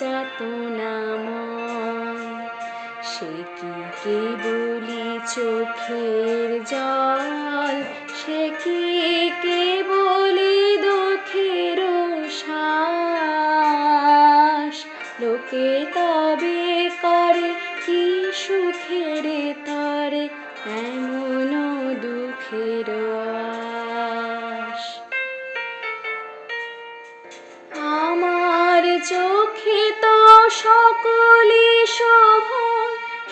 বলি যাত নাম সে কি কে বলি চোখের জল? সে কি কে বলি দুঃখের শ্বাস? লোকে তবে করে কি সুখের চোখে তো সকলি শোভন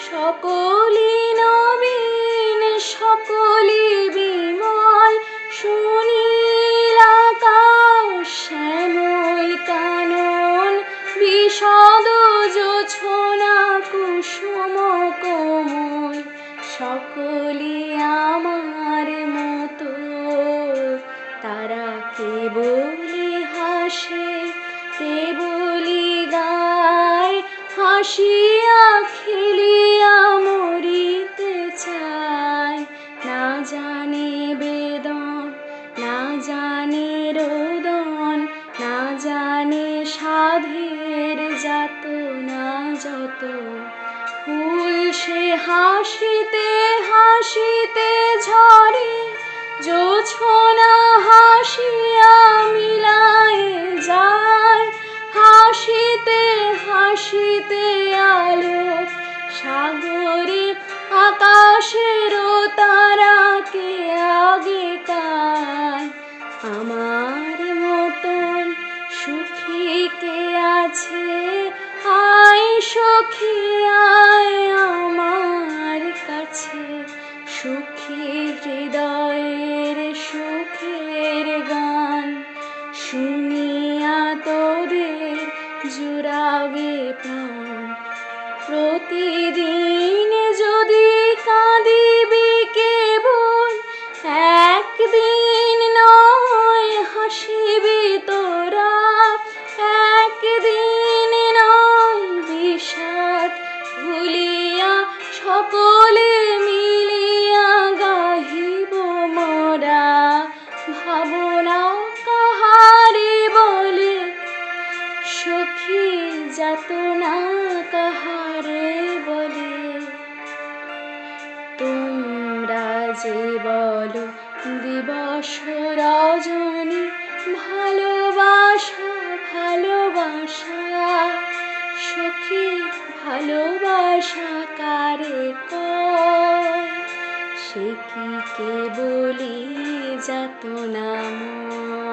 সকলি নবীন সকলি বিমল। সুনীল শ্যামল কানন বিষদ জোছনা কুসুম কোমল। সকলি হাসিয়া খেলিয়া মরিতে চায় না জানে বেদন, না জানে রোদন, না জানে সাধের যাত না যত। ফুল সে হাসিতে হাসিতে ঝরে, জোছনা হাসিয়া সাগরে আকাশের তারাকে আগে কায় আমার মতন সুখী কে আছে? আয় সখী, আয় আমার কাছে। সুখী হৃদয়ের সুখের গান শুনিয়া তোদের জুড়াবে প্রাণ। প্রতিদিন যে বলো দিবস রজনী, ভালোবাসা ভালোবাসা। সখী, ভালোবাসা কারে কয়? সে কি কে বলি যাত নাম